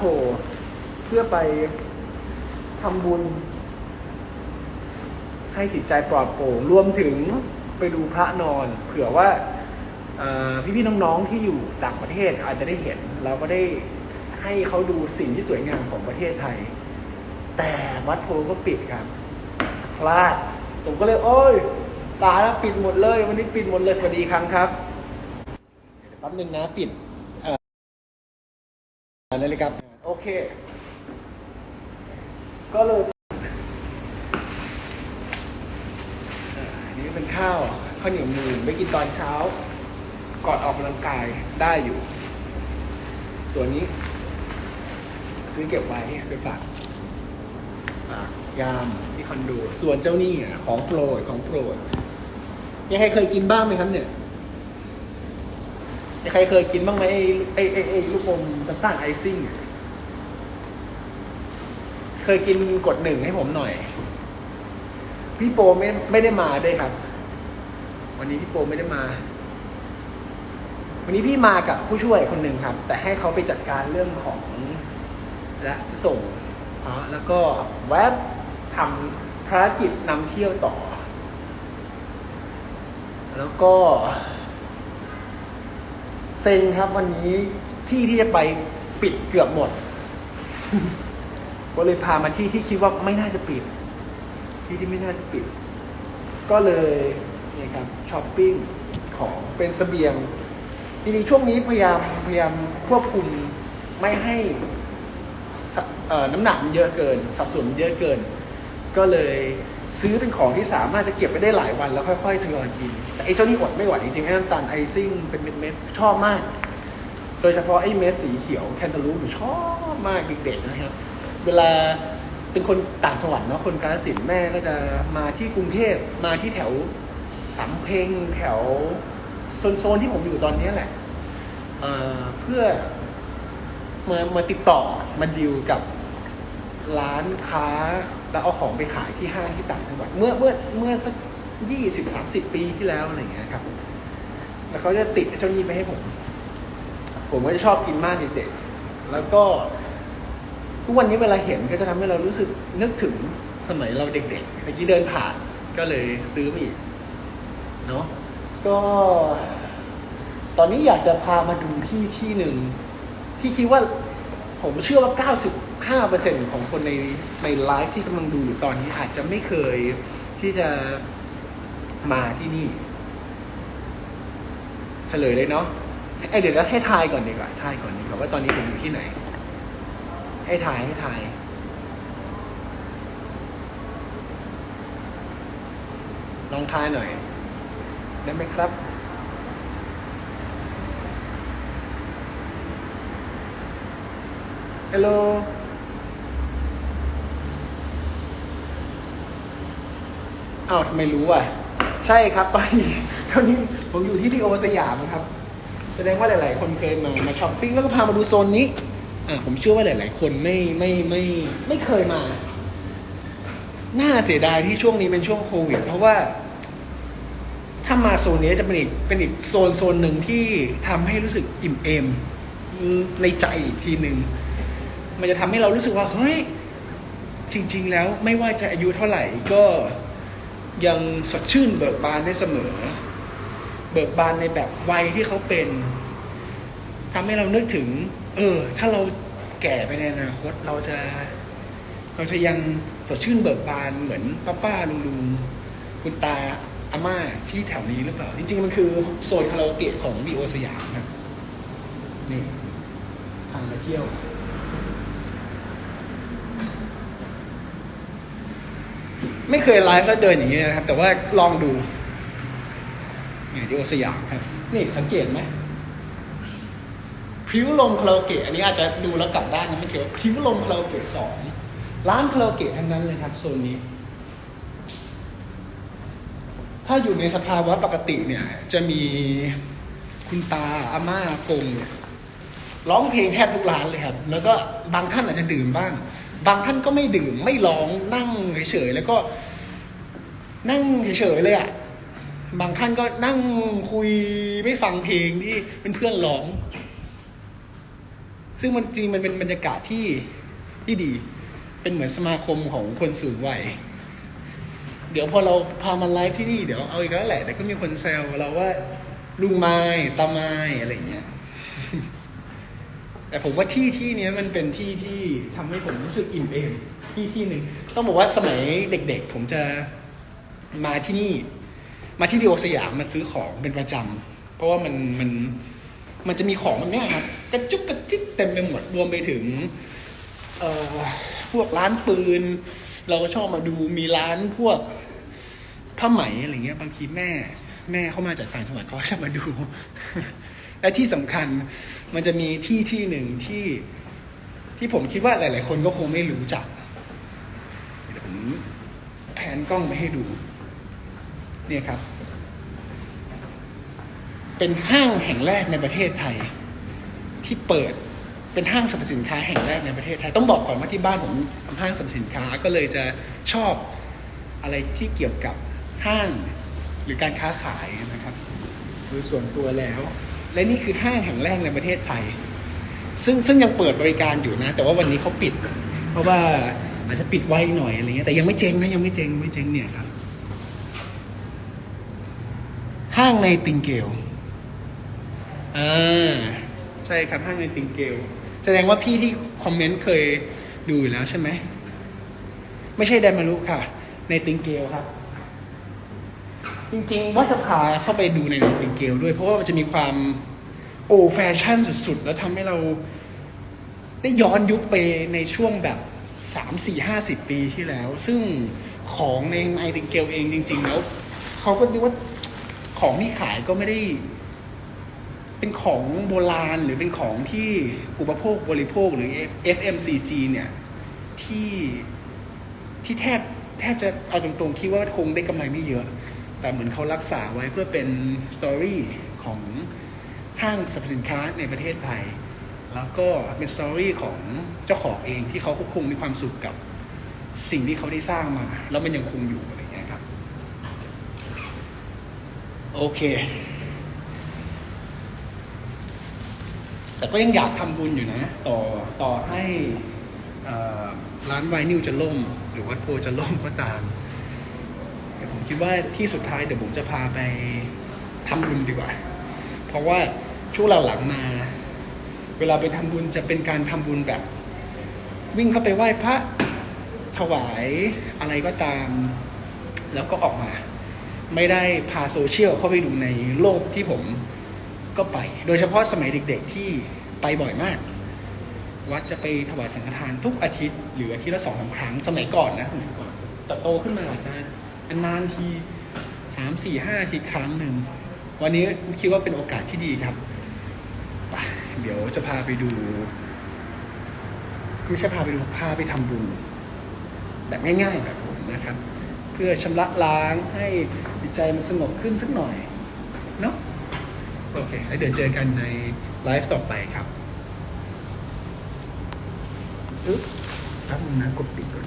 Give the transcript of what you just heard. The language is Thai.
โพเพื่อไปทำบุญ ให้จิตใจปลอดโปร่งรวมถึงไปดูพระนอน เผื่อว่าพี่ๆน้องๆที่อยู่ต่างประเทศอาจจะได้เห็น เราก็ได้ให้เขาดูสิ่งที่สวยงามของประเทศไทย แต่วัดโพก็ปิดครับพลาดผมก็เลยโอ้ยตายแล้วปิดหมดเลย วันนี้ปิดหมดเลยสวัสดีครั้งครับแป๊บนึงนะปิดเอ่นาฬิกา เค ก็เลยนนี้เป็นข้าวข้าวเหนียวมูนไปกินตอนเช้า ก่อนออกกำลังกายได้อยู่ ส่วนนี้ ซื้อเก็บไว้ไปฝากอะยามที่คอนโด ส่วนเจ้านี่อะของโปรดของโปรดยังใครเคยกินบ้างไหมครับเนี่ยยังใครเคยกินบ้างไหมไอ้ไอ้ไอ้ไอ้ลูกอมน้ำตาลไอซิ่ง เคยกินกดหนึ่งให้ผมหน่อย พี่โปไม่ไม่ได้มาด้วยครับ วันนี้พี่โปไม่ได้มา วันนี้พี่มากับผู้ช่วยคนหนึ่งครับ แต่ให้เขาไปจัดการเรื่องของและส่งอ๋อแล้วก็แวบทำภารกิจนำเที่ยวต่อ แล้วก็ เซ็งครับวันนี้ที่ที่จะไปปิดเกือบหมด ก็เลยพามาที่ที่คิดว่าไม่น่าจะปิด ที่ที่ไม่น่าจะปิด ก็เลยเนี่ยครับช้อปปิ้งของเป็นเสบียงจริงๆช่วงนี้พยายามพยายามควบคุมไม่ให้น้ำหนักมันเยอะเกิน สัดส่วนมันเยอะเกิน ก็เลยซื้อเป็นของที่สามารถจะเก็บไปได้หลายวันแล้วค่อยๆทยอยกิน แต่ไอ้เจ้านี่อดไม่ไหวจริงๆไอ้น้ำตาลไอซิ่งเป็นเม็ดๆชอบมาก โดยเฉพาะไอ้เม็ดสีเขียวแคนตาลูปชอบมากเด็กๆนะครับ เวลาเป็นคนต่างจังหวัดเนาะคนกาฬสินธุ์แม่ก็จะมาที่กรุงเทพมาที่แถวสำเพ็งแถวโซนๆที่ผมอยู่ตอนนี้แหละเเพื่อมามาติดต่อมาดีลกับร้านค้า แล้วเอาของไปขายที่ห้างที่ต่างจังหวัด เมื่อเมื่อเมื่อสักยี่สิบสามสิบปีที่แล้วอะไรอย่างเงี้ยครับ แล้วเขาจะติดเจ้านี้ไปให้ผม ผมก็จะชอบกินมากเด็กๆแล้วก็ ทุกวันนี้เวลาเห็นก็จะทำให้เรารู้สึกนึกถึงสมัยเราเด็กๆเมื่อกี้เดินผ่านก็เลยซื้อมาอีกเนาะก็ ตอนนี้อยากจะพามาดูที่ที่หนึ่งที่คิดว่าผมเชื่อว่า 95%ของคนในในไลฟ์ที่กำลังดูอยู่ตอนนี้อาจจะไม่เคยที่จะมาที่นี่เฉลยเลยเนาะไอยเดี๋ยวเราให้ทายก่อนดีกว่าทายก่อนดีกว่าว่าตอนนี้ผมอยู่ที่ไหน ให้ทายให้ทายลองทายหน่อย ได้ไหมครับฮัลโหลอ้าวทำไมรู้อะ ใช่ครับ ตอนนี้ตอนนี้ผมอยู่ที่ที่โอสยามครับ แสดงว่าหลาย ๆ คนเคยมามาช้อปปิ้งแล้วก็พามาดูโซนนี้ อ่าผมเชื่อว่าหลาย ๆ คนไม่ไม่ไม่ไม่เคยมา น่าเสียดายที่ช่วงนี้เป็นช่วงโควิด เพราะว่า ถ้ามาโซนนี้จะเป็นอีกเป็นอีกโซนโซนหนึ่งที่ทำให้รู้สึกอิ่มเอมในใจอีกทีหนึ่งมันจะทำให้เรารู้สึกว่า เฮ้ย จริง ๆ แล้วไม่ว่าจะอายุเท่าไหร่ก็ยังสดชื่นเบิกบานได้เสมอ เบิกบานในแบบวัยที่เขาเป็น ทำให้เรานึกถึง เออ ถ้าเราแก่ไปในอนาคตเราจะ เราจะยังสดชื่นเบิกบานเหมือนป้าป้าลุงลุงคุณตาอาม่าที่แถวนี้หรือเปล่า จริง ๆ มันคือโซนคาราโอเกะของบีโอสยามครับนี่ทางมาเที่ยว ไม่เคยไลฟ์แล้วเดินอย่างนี้นะครับ แต่ว่าลองดูนี่ที่โอสยามครับ นี่สังเกตไหม พริ้วลมคาราโอเกะอันนี้อาจจะดูแล้วกลับด้านนะไม่เกี่ยวพริ้วลมคาราโอเกะสองร้านคาราโอเกะทั้งนั้นเลยครับโซนนี้ ถ้าอยู่ในสภาวะปกติเนี่ย จะมีคุณตาอาม่ากงเนี่ยร้องเพลงแทบทุกร้านเลยครับ แล้วก็บางท่านอาจจะดื่มบ้าง บางท่านก็ไม่ดื่มไม่ร้องนั่งเฉยๆแล้วก็ นั่งเฉยๆเลยอะ่ะบางท่านก็นั่งคุยไม่ฟังเพลงที่เพื่อนร้อง ซึ่งมันจริงมันเป็นบรรยากาศที่ที่ดี เป็นเหมือนสมาคมของคนสูงวัยเดี๋ยวพอเราพามาไลฟ์ที่นี่เดี๋ยวเอาอีกแล้วแหละแต่ก็มีคนแซวเราว่าลุงไม้ตาไม้อะไรอย่างเงี้ยแต่ผมว่าที่ที่นี้มันเป็นที่ที่ทำให้ผมรู้สึกอิ่มเอมที่ที่หนึ่งต้องบอกว่าสมัยเด็ก ๆ ผมจะมาที่นี่ มาที่ดีโอสยามมาซื้อของเป็นประจำเพราะว่ามันมัน มันจะมีของแบบเนี้ยครับกระจุกกระจิกเต็มไปหมดรวมไปถึง เอ่อพวกร้านปืน เราก็ชอบมาดูมีร้านพวกผ้าไหมอะไรเงี้ย บางทีแม่ แม่เข้ามาจากต่างจังหวัดเขาก็จะมาดู และที่สำคัญมันจะมีที่ที่หนึ่งที่ที่ผมคิดว่าหลาย ๆ คนก็คงไม่รู้จักผมแผนกล้องไปให้ดู เนี่ยครับ เป็นห้างแห่งแรกในประเทศไทย ที่เปิดเป็นห้างสรรพสินค้าแห่งแรกในประเทศไทย ต้องบอกก่อนว่าที่บ้านผมทำห้างสรรพสินค้าก็เลยจะชอบอะไรที่เกี่ยวกับห้างหรือการค้าขายนะครับโดยส่วนตัวแล้ว และนี่คือห้างแห่งแรกในประเทศไทย ซึ่งซึ่งยังเปิดบริการอยู่นะ แต่ว่าวันนี้เขาปิด เพราะว่าอาจจะปิดไวหน่อยอะไรเงี้ยแต่ยังไม่เจ๊งนะยังไม่เจ๊งไม่เจ๊งเนี่ยครับ ห้างในติงเกล อ่าใช่ครับห้างในติงเกล แสดงว่าพี่ที่คอมเมนต์เคยดูอยู่แล้วใช่ไหม ไม่ใช่ไดมารุค่ะ ในติงเกลครับ จริงๆ ว่าจะพาเข้าไปดูในติงเกลด้วย เพราะว่ามันจะมีความโอแฟชั่นสุดๆ แล้วทำให้เราได้ย้อนยุคไปในช่วงแบบสามสี่ห้าสิบปีที่แล้ว ซึ่งของในไอติงเกลเองจริง ๆ แล้วเขาก็เรียกว่าของที่ขายก็ไม่ได้ เป็นของโบราณหรือเป็นของที่อุปโภคบริโภคหรือ FMCG เนี่ยที่ที่แทบแทบจะเอาตรงๆคิดว่าคงได้กำไรไม่เยอะ แต่เหมือนเขารักษาไว้เพื่อเป็นสตอรี่ของห้างสรรพสินค้าในประเทศไทย แล้วก็เป็นสตอรี่ของเจ้าของเองที่เขาก็คงมีความสุขกับสิ่งที่เขาได้สร้างมา แล้วมันยังคงอยู่อะไรอย่างเงี้ยครับ โอเค แต่ก็ยังอยากทำบุญอยู่นะ ต่อต่อให้ร้านไวนิวจะล่ม หรือวัดโพจะล่มก็ตามแต่ผมคิดว่าที่สุดท้ายเดี๋ยวผมจะพาไปทำบุญดีกว่า เพราะว่าช่วงหลังๆมา เวลาไปทำบุญจะเป็นการทำบุญแบบ วิ่งเข้าไปไหว้พระถวายอะไรก็ตาม แล้วก็ออกมา ไม่ได้พาโซเชียลเข้าไปดูในโลกที่ผม ก็ไป โดยเฉพาะสมัยเด็กๆที่ไปบ่อยมาก วัดจะไปถวายสังฆทานทุกอาทิตย์หรืออาทิตย์ละสองสามครั้งสมัยก่อนนะสมัยก่อนแต่โตขึ้นมาอาจจะนานทีสามสี่ห้าอาทิตย์ครั้งหนึ่ง วันนี้คิดว่าเป็นโอกาสที่ดีครับ เดี๋ยวจะพาไปดูไม่ใช่พาไปดูพาไปทำบุญ แบบง่ายๆแบบผมนะครับ เพื่อชำระล้างให้จิตใจมันสงบขึ้นสักหน่อยเนาะ โอเคแล้วเดี๋ยวเจอกันในไลฟ์ต่อไปครับอึ๊บแป๊บนึงนะกดปิดก่อน